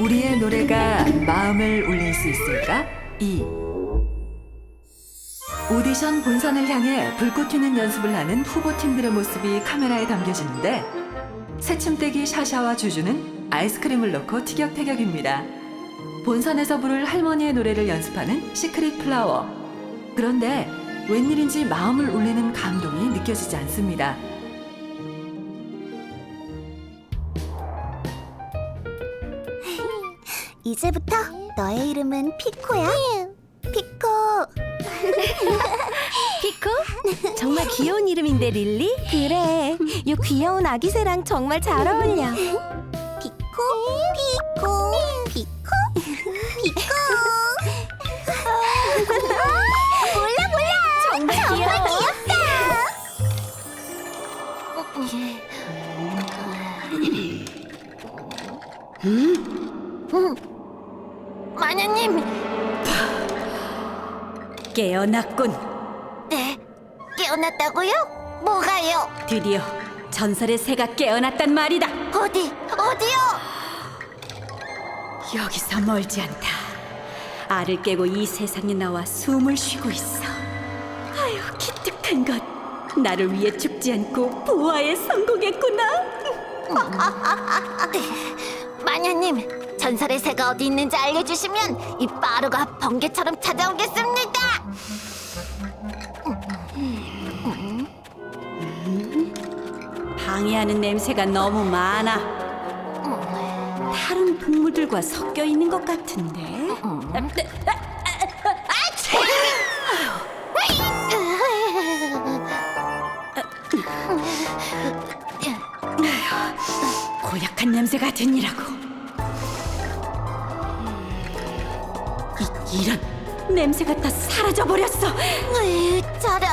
우리의 노래가 마음을 울릴 수 있을까? 2. 오디션 본선을 향해 불꽃 튀는 연습을 하는 후보팀들의 모습이 카메라에 담겨지는데 새침대기 샤샤와 주주는 아이스크림을 넣고 티격태격입니다. 본선에서 부를 할머니의 노래를 연습하는 시크릿 플라워. 그런데 웬일인지 마음을 울리는 감동이 느껴지지 않습니다. 이제부터 너의 이름은 피코야. 피코. 피코? 정말 귀여운 이름인데 릴리? 그래. 이 귀여운 아기새랑 정말 잘 어울려. 피코, 피코, 피코, 피코. 몰라 몰라. 정말, 귀엽다. 마녀님! 깨어났군. 네. 깨어났다고요? 뭐가요? 드디어 전설의 새가 깨어났단 말이다. 어디? 어디요? 여기서 멀지 않다. 알을 깨고 이 세상에 나와 숨을 쉬고 있어. 아유, 기특한 것. 나를 위해 죽지 않고 부화에 성공했구나. 마녀님, 전설의 새가 어디 있는지 알려주시면 이 빠루가 번개처럼 찾아오겠습니다. 방해하는 냄새가 너무 많아. 다른 동물들과 섞여 있는 것 같은데. 고약한 냄새가 드니라고. 이, 이런 냄새가 다 사라져 버렸어. 저런.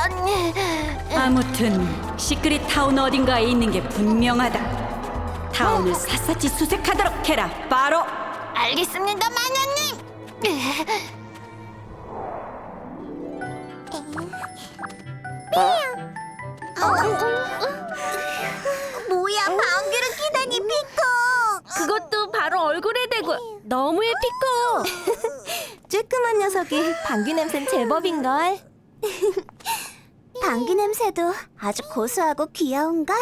아무튼 시크릿 타운 어딘가에 있는 게 분명하다. 타운을 샅샅이 수색하도록 해라. 바로 알겠습니다, 마녀님. 뭐야, 끼다니 피코. 그것도 바로 얼굴에 대고 너무해 피코 쬐끄만 녀석이 방귀 냄새는 제법인걸. 방귀 냄새도 아주 고소하고 귀여운걸.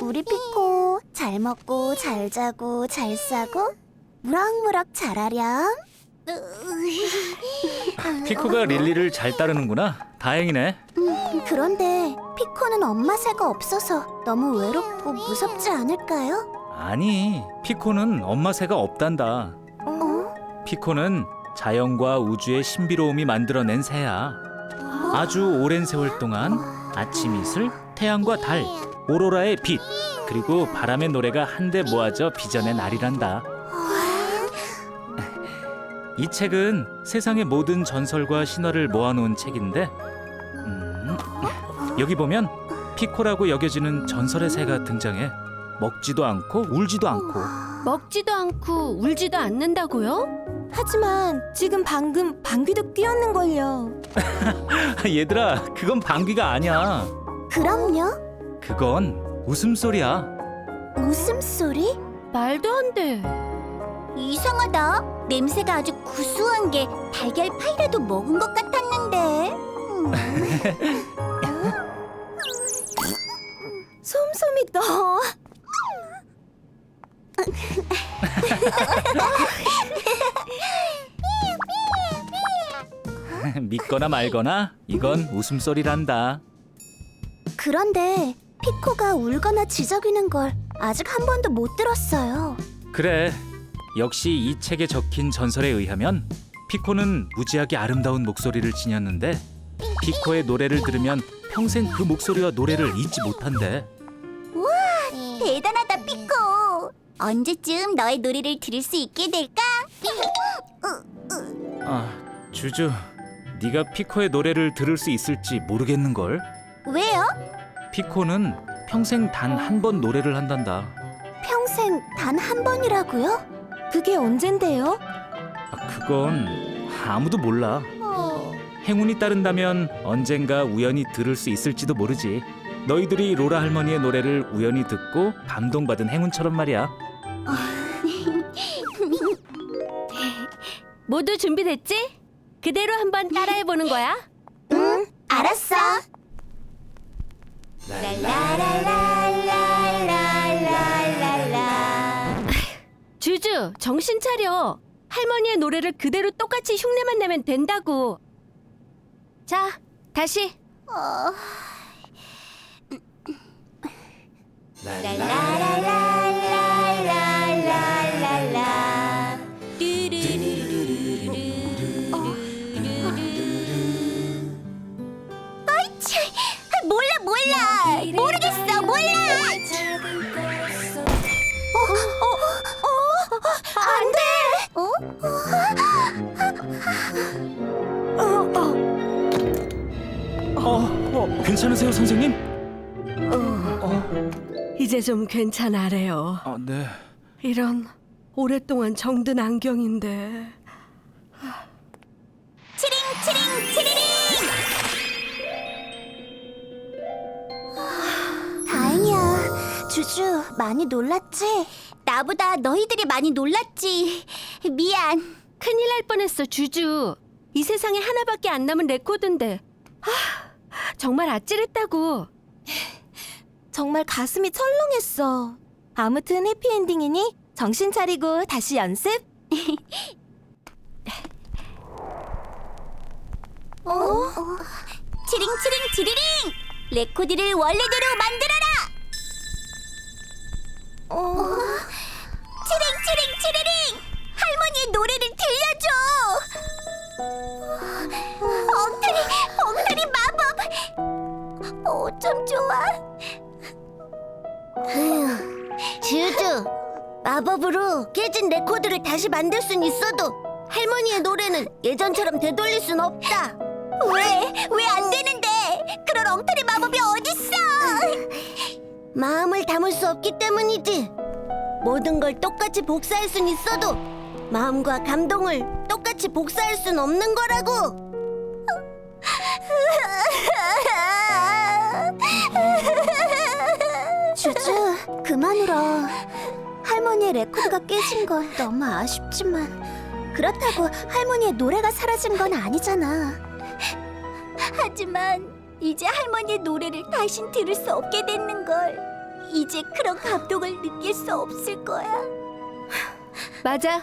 우리 피코 잘 먹고 잘 자고 잘 싸고 무럭무럭 자라렴. 피코가 릴리를 잘 따르는구나. 다행이네. 그런데 피코는 엄마 새가 없어서 너무 외롭고 무섭지 않을까요? 아니, 피코는 엄마 새가 없단다. 어? 피코는 자연과 우주의 신비로움이 만들어낸 새야. 아주 오랜 세월 동안 아침 이슬, 태양과 달, 오로라의 빛, 그리고 바람의 노래가 한데 모아져 빚어낸 알이란다. 이 책은 세상의 모든 전설과 신화를 모아놓은 책인데, 음, 여기 보면 피코라고 여겨지는 전설의 새가 등장해 먹지도 않고 울지도 않고 먹지도 않고 울지도 않는다고요? 하지만 지금 방금 방귀도 뀌었는걸요. 얘들아 그건 방귀가 아니야 그럼요. 그건 웃음소리야 웃음소리? 말도 안 돼 이상하다. 냄새가 아주 구수한 게 달걀 파이라도 먹은 것 같았는데. 음. 너. 믿거나 말거나 이건 웃음소리란다 그런데 피코가 울거나 지저귀는 걸 아직 한 번도 못 들었어요. 그래 역시 이 책에 적힌 전설에 의하면 피코는 무지하게 아름다운 목소리를 지녔는데 피코의 노래를 들으면 평생 그 목소리와 노래를 잊지 못한대 대단하다 피코. 언제쯤 너의 노래를 들을 수 있게 될까? 아 주주 네가 피코의 노래를 들을 수 있을지 모르겠는 걸 왜요? 피코는 평생 단 한 번 노래를 한단다 평생 단 한 번이라고요? 그게 언젠데요? 아, 그건 아무도 몰라 행운이 따른다면 언젠가 우연히 들을 수 있을지도 모르지. 너희들이 로라 할머니의 노래를 우연히 듣고 감동받은 행운처럼 말이야. 모두 준비됐지? 그대로 한번 따라해보는 거야. 응, 알았어. 주주, 정신 차려. 할머니의 노래를 그대로 똑같이 흉내만 내면 된다고. 자, 다시. 어... 어? 어, 어, 괜찮으세요, 선생님? 이제 좀 괜찮아래요. 아, 네. 이런 오랫동안 정든 안경인데. 치링 치링 치리링 다행이야 주주 많이 놀랐지? 나보다 너희들이 많이 놀랐지 미안 큰일 날 뻔했어, 주주. 이 세상에 하나밖에 안 남은 레코드인데. 아, 정말 아찔했다고. 정말 가슴이 철렁했어. 아무튼 해피엔딩이니 정신 차리고 다시 연습. 어? 치링 치링 치리링! 레코드를 원래대로 만들어라! 어? 마법으로 깨진 레코드를 다시 만들 순 있어도 할머니의 노래는 예전처럼 되돌릴 순 없다 왜? 왜 안 되는데? 그런 엉터리 마법이 어딨어? 마음을 담을 수 없기 때문이지 모든 걸 똑같이 복사할 순 있어도 마음과 감동을 똑같이 복사할 순 없는 거라고 주주, 그만 울어. 할머니의 레코드가 깨진 건 너무 아쉽지만 그렇다고 할머니의 노래가 사라진 건 아니잖아. 하지만 이제 할머니의 노래를 다신 들을 수 없게 됐는 걸. 이제 그런 감동을 느낄 수 없을 거야. 맞아.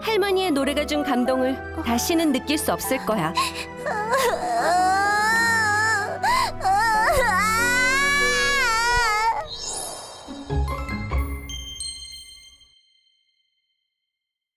할머니의 노래가 준 감동을 다시는 느낄 수 없을 거야. 아,